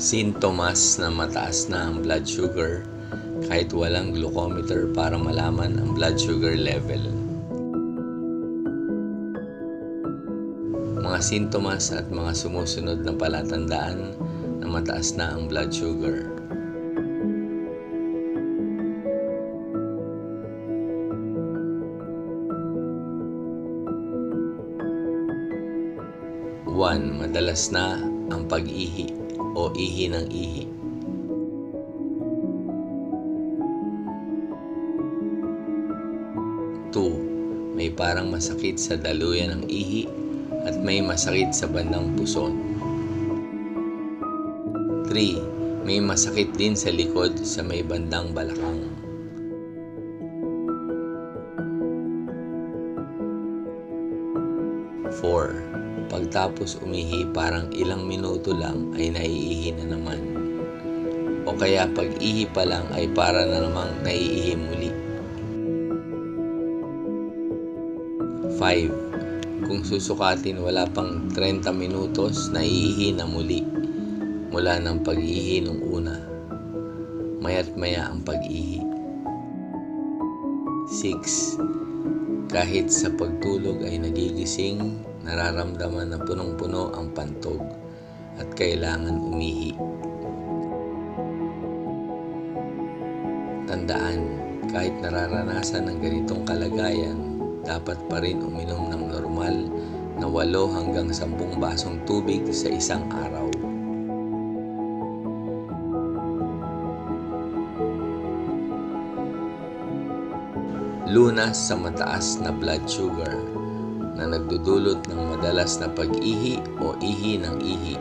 Sintomas na mataas na ang blood sugar kahit walang glucometer para malaman ang blood sugar level. Mga sintomas at mga sumusunod na palatandaan na mataas na ang blood sugar. One, madalas na ang pag-ihi o ihi ng ihi. Two, may parang masakit sa daluyan ng ihi at may masakit sa bandang puson. 3. May masakit din sa likod sa may bandang balakang. 4. Pagtapos umihi parang ilang minuto lang ay naiihi na naman. O kaya pag-ihi pa lang ay para na namang naiihi muli. 5. Kung susukatin wala pang 30 minutos, naiihi na muli mula ng pag-ihi nung una. Maya't maya ang pag-ihi. 6. Kahit sa pagtulog ay nagigising, nararamdaman na punong-puno ang pantog at kailangan umihi. Tandaan, kahit nararanasan ng ganitong kalagayan, dapat pa rin uminom ng normal na 8 hanggang 10 basong tubig sa isang araw. Lunas sa mataas na blood sugar na nagdudulot ng madalas na pag-ihi o ihi ng ihi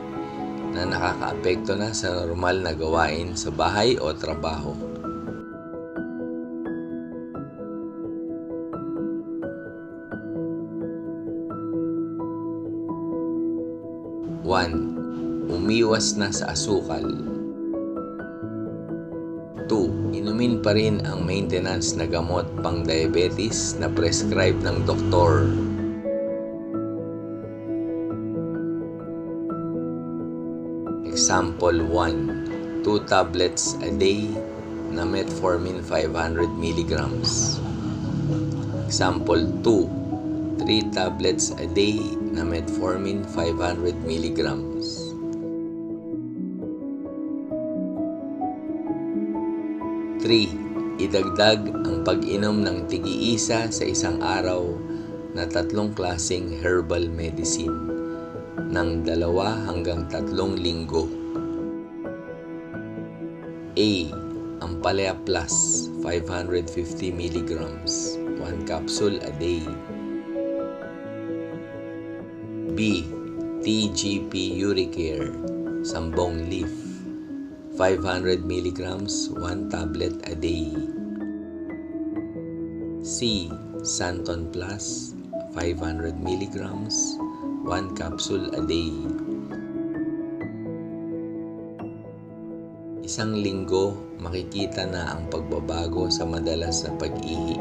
na nakakaapekto na sa normal na gawain sa bahay o trabaho. One, umiwas na sa asukal. 2. Inumin pa rin ang maintenance na gamot pang diabetes na prescribe ng doktor. Example 1. 2 tablets a day na metformin 500 mg. Example 2. 3 tablets a day na metformin 500 mg. 3. Idagdag ang pag-inom ng tig-iisa sa isang araw na tatlong klaseng herbal medicine ng dalawa hanggang tatlong linggo. A. Ampalaya Plus 550 mg 1 capsule a day. B. TGP Uricare Sambong Leaf 500 mg 1 tablet a day. C. Santon Plus 500 mg 1 capsule a day. Isang linggo, makikita na ang pagbabago sa madalas na pag-ihi.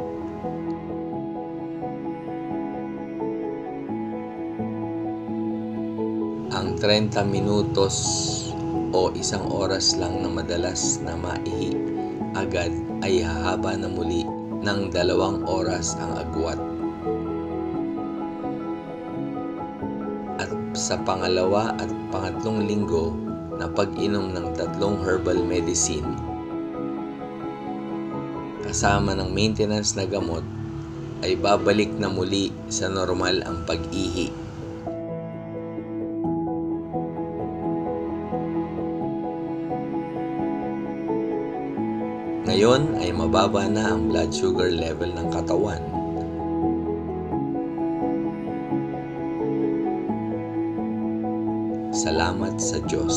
Ang 30 minutos o isang oras lang na madalas na maihi agad ay hahaba na muli ng dalawang oras ang agwat. At sa pangalawa at pangatlong linggo na pag-inom ng tatlong herbal medicine kasama ng maintenance na gamot ay babalik na muli sa normal ang pag-ihi. Ngayon ay mababa na ang blood sugar level ng katawan. Salamat sa Diyos.